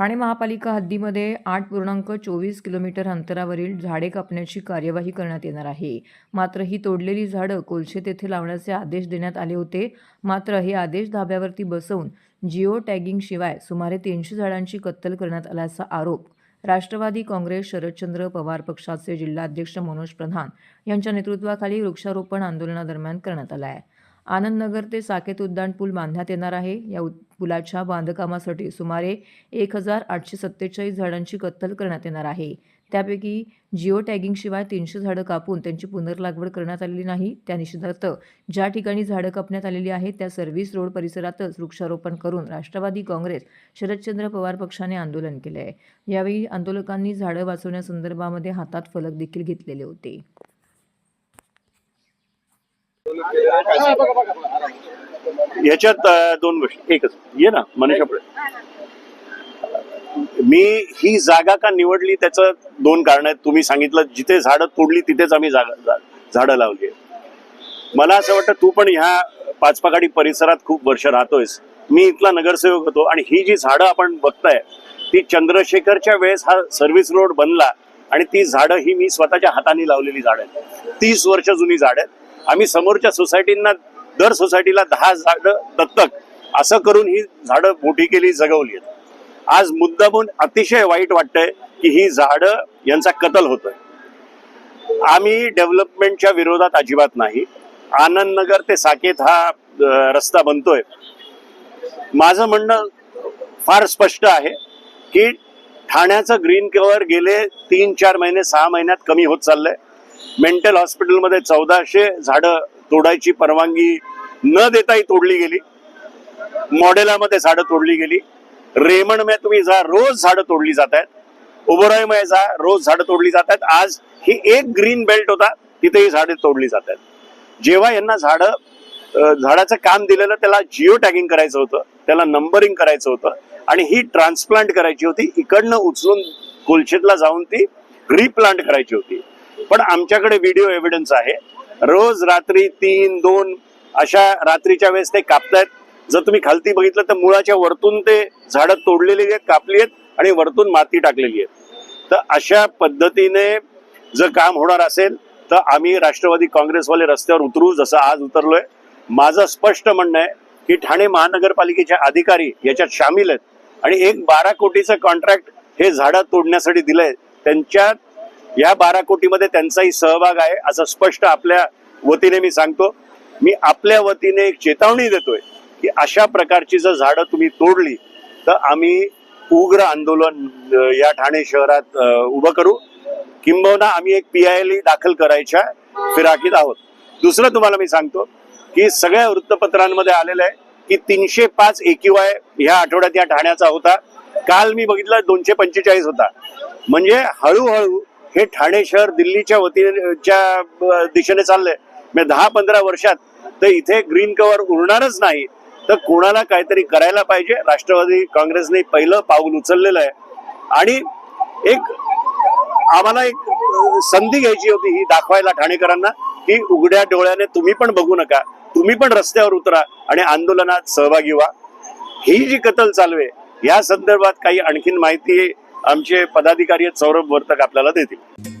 ठाणे महापालिका हद्दीमध्ये आठ पूर्णांक चोवीस किलोमीटर अंतरावरील झाडे कापण्याची कार्यवाही करण्यात येणार आहे. मात्र ही तोडलेली झाडं कोलशे तेथे लावण्याचे आदेश देण्यात आले होते. मात्र हे आदेश धाब्यावरती बसवून जिओ टॅगिंगशिवाय सुमारे तीनशे झाडांची कत्तल करण्यात आल्याचा आरोप राष्ट्रवादी काँग्रेस शरदचंद्र पवार पक्षाचे जिल्हाध्यक्ष मनोज प्रधान यांच्या नेतृत्वाखाली वृक्षारोपण आंदोलनादरम्यान करण्यात आला आहे आनंदनगर ते साकेत उड्डाण पूल बांधण्यात येणार आहे. या पुलाच्या बांधकामासाठी सुमारे एक हजार आठशे सत्तेचाळीस झाडांची कत्तल करण्यात येणार आहे. त्यापैकी जिओ टॅगिंगशिवाय तीनशे झाडं कापून त्यांची पुनर्लागवड करण्यात आलेली नाही. त्या निषेधार्थ ज्या ठिकाणी झाडं कापण्यात आलेली आहेत त्या सर्व्हिस रोड परिसरातच वृक्षारोपण करून राष्ट्रवादी काँग्रेस शरदचंद्र पवार पक्षाने आंदोलन केले आहे यावेळी आंदोलकांनी झाडं वाचवण्यासंदर्भामध्ये हातात फलक देखील घेतलेले होते. याच्यात दोन गोष्टी. एकच ये ना मनीषा पुढे. मी ही जागा का निवडली त्याचं दोन कारण आहेत. तुम्ही सांगितलं जिथे झाडं तोडली तिथेच आम्ही जागा झाडं लावली मला असं वाटतं तू पण ह्या पाचपाकाडी परिसरात खूप वर्ष राहतोयस. मी इथला नगरसेवक होतो आणि ही जी झाडं आपण बघताय ती चंद्रशेखरच्या वेळेस हा सर्व्हिस रोड बनला आणि ती झाडं ही मी स्वतःच्या हाताने लावलेली झाडं आहेत. तीस वर्ष जुनी झाड आहेत. आम्ही समोरच्या सोसायटींना दर सोसायटीला दहा झाडं दत्तक असं करून ही झाडं मोठी केली जगवली आहेत. आज मुद्दामून अतिशय वाईट वाटतंय की ही झाडं यांचा कतल होतोय. आम्ही डेव्हलपमेंटच्या विरोधात अजिबात नाही. आनंदनगर ते साकेत हा रस्ता बनतोय. माझं म्हणणं फार स्पष्ट आहे की ठाण्याचं ग्रीन कव्हर गेले तीन चार महिने सहा महिन्यात कमी होत चाललंय. मेंटल हॉस्पिटलमध्ये चौदाशे झाडं तोडायची परवानगी न देताही तोडली गेली. मॉडेलामध्ये झाडं तोडली गेली. रेमंड तुम्ही जा रोज झाडं तोडली जात आहेत उबराईमध्ये जा रोज झाडं तोडली जात आहेत आज ही एक ग्रीन बेल्ट होता तिथेही झाडे तोडली जात आहेत जेव्हा यांना झाडं झाडाचं काम दिलेलं त्याला जिओ टॅगिंग करायचं होतं त्याला नंबरिंग करायचं होतं आणि ही ट्रान्सप्लांट करायची होती. इकडनं उचलून कोलशेतला जाऊन ती रिप्लांट करायची होती. पण आमच्याकडे व्हिडिओ एव्हिडन्स आहे. रोज रात्री तीन दोन अशा रात्रीच्या वेळेस ते कापतायत. जर तुम्ही खालती बघितलं तर मुळाच्या वरतून ते झाडं तोडलेली आहेत कापली आहेत आणि वरतून माती टाकलेली आहे तर अशा पद्धतीने जर काम होणार असेल तर आम्ही राष्ट्रवादी काँग्रेसवाले रस्त्यावर उतरू जसं आज उतरलोय. माझं स्पष्ट म्हणणं आहे की ठाणे महानगरपालिकेचे अधिकारी याच्यात सामील आहेत. आणि एक बारा कोटीचं कॉन्ट्रॅक्ट हे झाडं तोडण्यासाठी दिलंय. त्यांच्यात या बारा कोटीमध्ये त्यांचाही सहभाग आहे असं स्पष्ट आपल्या वतीने मी सांगतो. मी आपल्या वतीने एक चेतावणी देतोय की अशा प्रकारची जर झाडं तुम्ही तोडली तर आम्ही उग्र आंदोलन या ठाणे शहरात उभं करू. किंबहुना आम्ही एक पी आय एल दाखल करायच्या फिराकीत आहोत. दुसरं तुम्हाला मी सांगतो की सगळ्या वृत्तपत्रांमध्ये आलेलं आहे की तीनशे पाच एकीवाय ह्या आठवड्यात या ठाण्याचा होता. काल मी बघितलं दोनशे पंचेचाळीस होता. म्हणजे हळूहळू हे ठाणे शहर दिल्लीच्या वतीच्या दिशेने चाललंय म्हणजे दहा पंधरा वर्षात तर इथे ग्रीन कव्हर उरणारच नाही. तर कोणाला काहीतरी करायला पाहिजे? राष्ट्रवादी काँग्रेसने पहिलं पाऊल उचललेलं आहे. आणि एक आम्हाला एक संधी घ्यायची होती ही दाखवायला ठाणेकरांना की उघड्या डोळ्याने तुम्ही पण बघू नका तुम्ही पण रस्त्यावर उतरा आणि आंदोलनात सहभागी व्हा. ही जी कतल चालवे या संदर्भात काही आणखीन माहिती आमचे पदाधिकारी सौरभ वर्तक आपल्याला देतील.